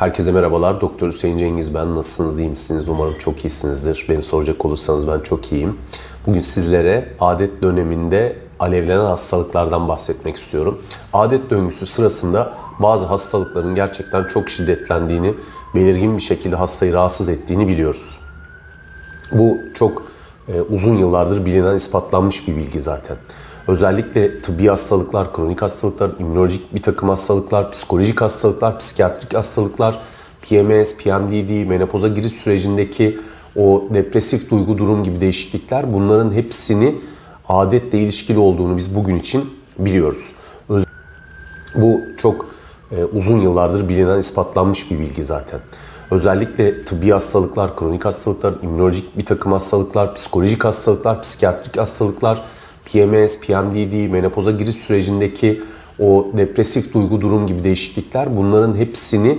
Herkese merhabalar. Doktor Hüseyin Cengiz ben. Nasılsınız? iyi misiniz? Umarım çok iyisinizdir. Beni soracak olursanız ben çok iyiyim. Bugün sizlere adet döneminde alevlenen hastalıklardan bahsetmek istiyorum. Adet döngüsü sırasında bazı hastalıkların gerçekten çok şiddetlendiğini, belirgin bir şekilde hastayı rahatsız ettiğini biliyoruz. Bu çok e, uzun yıllardır bilinen, ispatlanmış bir bilgi zaten. Özellikle tıbbi hastalıklar, kronik hastalıklar, immünolojik bir takım hastalıklar, psikolojik hastalıklar, psikiyatrik hastalıklar, PMS, PMDD, menopoza giriş sürecindeki o depresif duygu durum gibi değişiklikler bunların hepsini adetle ilişkili olduğunu biz bugün için biliyoruz. Öz- bu çok e, uzun yıllardır bilinen, ispatlanmış bir bilgi zaten. Özellikle tıbbi hastalıklar, kronik hastalıklar, immünolojik bir takım hastalıklar, psikolojik hastalıklar, psikiyatrik hastalıklar, PMS, PMDD, menopoza giriş sürecindeki o depresif duygu durum gibi değişiklikler bunların hepsini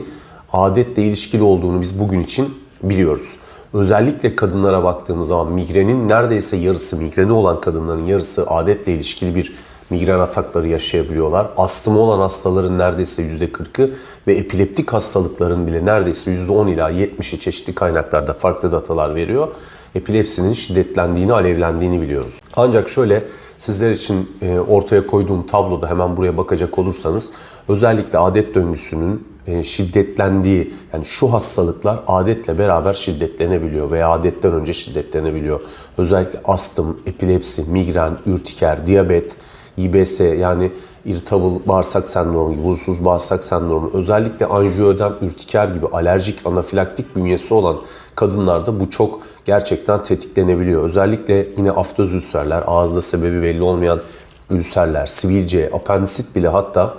adetle ilişkili olduğunu biz bugün için biliyoruz. Özellikle kadınlara baktığımız zaman migrenin neredeyse yarısı, migreni olan kadınların yarısı adetle ilişkili bir migren atakları yaşayabiliyorlar. Astımı olan hastaların neredeyse %40'ı ve epileptik hastalıkların bile neredeyse %10 ila 70'i çeşitli kaynaklarda farklı datalar veriyor. Epilepsinin şiddetlendiğini, alevlendiğini biliyoruz. Ancak şöyle sizler için e, ortaya koyduğum tabloda hemen buraya bakacak olursanız özellikle adet döngüsünün e, şiddetlendiği yani şu hastalıklar adetle beraber şiddetlenebiliyor veya adetten önce şiddetlenebiliyor. Özellikle astım, epilepsi, migren, ürtiker, diyabet, İBS yani irritable bağırsak sendromu gibi, huzursuz bağırsak sendromu, özellikle anjiyoödem, ürtiker gibi alerjik, anafilaktik bünyesi olan kadınlarda bu çok gerçekten tetiklenebiliyor. Özellikle yine aftoz ülserler, ağızda sebebi belli olmayan ülserler, sivilce, apendisit bile hatta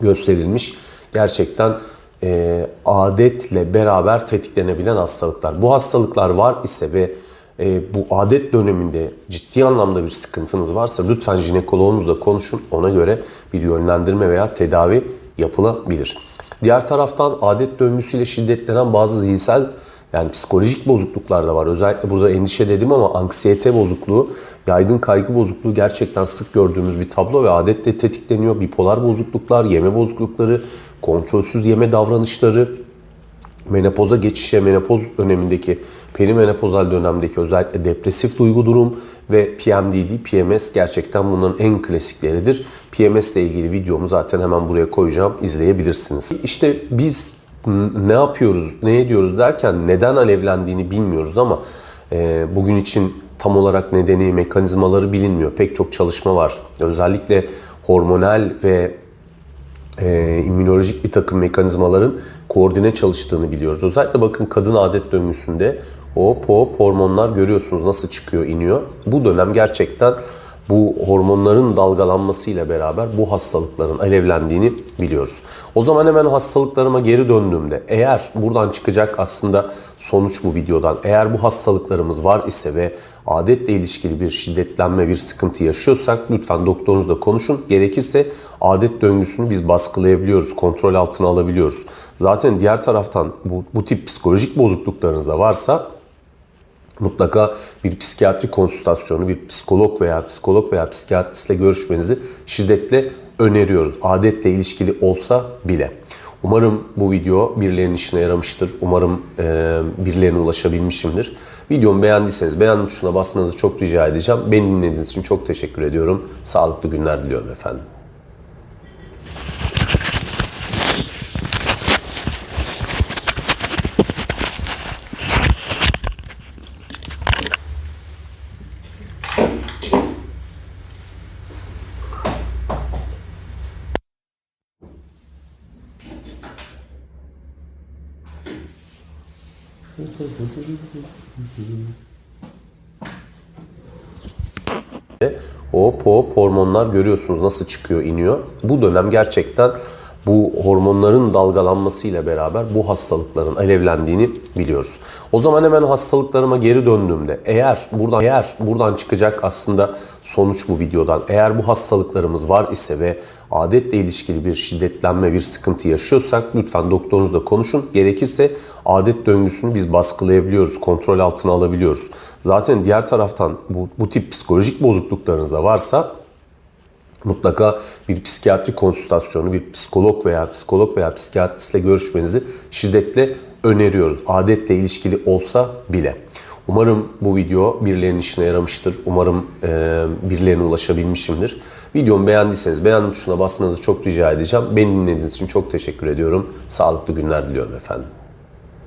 gösterilmiş gerçekten e, adetle beraber tetiklenebilen hastalıklar. Bu hastalıklar var ise ve e, bu adet döneminde ciddi anlamda bir sıkıntınız varsa lütfen jinekoloğunuzla konuşun. Ona göre bir yönlendirme veya tedavi yapılabilir. Diğer taraftan adet döngüsüyle şiddetlenen bazı zihinsel yani psikolojik bozukluklar da var. Özellikle burada endişe dedim ama anksiyete bozukluğu, yaygın kaygı bozukluğu gerçekten sık gördüğümüz bir tablo ve adetle tetikleniyor. Bipolar bozukluklar, yeme bozuklukları, kontrolsüz yeme davranışları, menopoza geçişe, menopoz dönemindeki, perimenopozal dönemdeki özellikle depresif duygu durum ve PMDD, PMS gerçekten bunların en klasikleridir. PMS ile ilgili videomu zaten hemen buraya koyacağım, izleyebilirsiniz. İşte biz ne yapıyoruz, ne ediyoruz derken neden alevlendiğini bilmiyoruz ama e, bugün için tam olarak nedeni, mekanizmaları bilinmiyor. Pek çok çalışma var. Özellikle hormonal ve e, immünolojik bir takım mekanizmaların koordine çalıştığını biliyoruz. Özellikle bakın kadın adet döngüsünde hop hop hormonlar görüyorsunuz nasıl çıkıyor iniyor. Bu dönem gerçekten bu hormonların dalgalanmasıyla beraber bu hastalıkların alevlendiğini biliyoruz. O zaman hemen hastalıklarıma geri döndüğümde eğer buradan çıkacak aslında sonuç bu videodan eğer bu hastalıklarımız var ise ve adetle ilişkili bir şiddetlenme bir sıkıntı yaşıyorsak lütfen doktorunuzla konuşun. Gerekirse adet döngüsünü biz baskılayabiliyoruz, kontrol altına alabiliyoruz. Zaten diğer taraftan bu, bu tip psikolojik bozukluklarınız da varsa mutlaka bir psikiyatri konsültasyonu, bir psikolog veya psikolog veya psikiyatristle görüşmenizi şiddetle öneriyoruz. Adetle ilişkili olsa bile. Umarım bu video birilerinin işine yaramıştır. Umarım e, birilerine ulaşabilmişimdir. Videomu beğendiyseniz beğendim tuşuna basmanızı çok rica edeceğim. Beni dinlediğiniz için çok teşekkür ediyorum. Sağlıklı günler diliyorum efendim. Hop hop hormonlar görüyorsunuz nasıl çıkıyor iniyor. Bu dönem gerçekten bu hormonların dalgalanmasıyla beraber bu hastalıkların alevlendiğini biliyoruz. O zaman hemen hastalıklarıma geri döndüğümde eğer buradan eğer buradan çıkacak aslında sonuç bu videodan eğer bu hastalıklarımız var ise ve adetle ilişkili bir şiddetlenme bir sıkıntı yaşıyorsak lütfen doktorunuzla konuşun. Gerekirse adet döngüsünü biz baskılayabiliyoruz, kontrol altına alabiliyoruz. Zaten diğer taraftan bu, bu tip psikolojik bozukluklarınız da varsa mutlaka bir psikiyatri konsültasyonu, bir psikolog veya psikolog veya psikiyatristle görüşmenizi şiddetle öneriyoruz. Adetle ilişkili olsa bile. Umarım bu video birilerinin işine yaramıştır. Umarım e, birilerine ulaşabilmişimdir. Videomu beğendiyseniz beğendim tuşuna basmanızı çok rica edeceğim. Beni dinlediğiniz için çok teşekkür ediyorum. Sağlıklı günler diliyorum efendim.